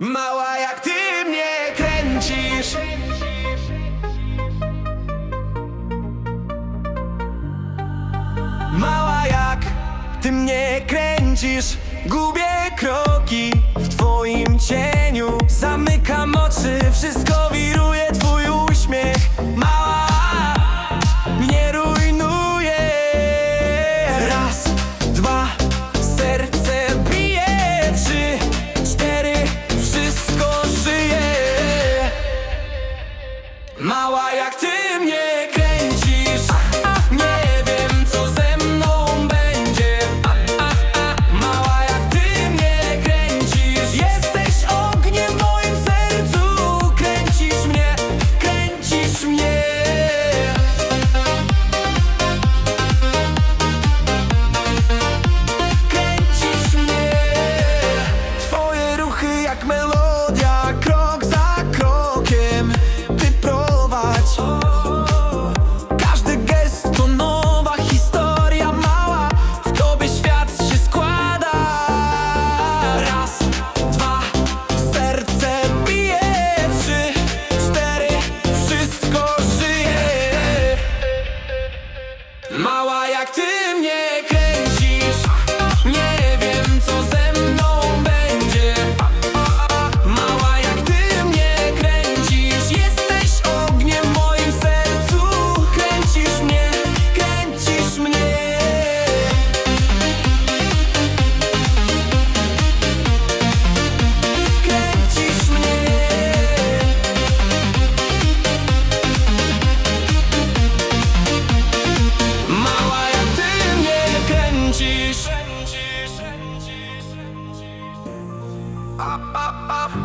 Mała jak ty mnie kręcisz. Mała jak ty mnie kręcisz. Gubię kroki w twoim cieniu Mała jak ty.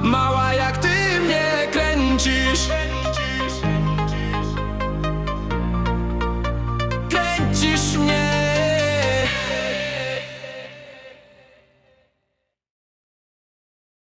Mała jak ty mnie.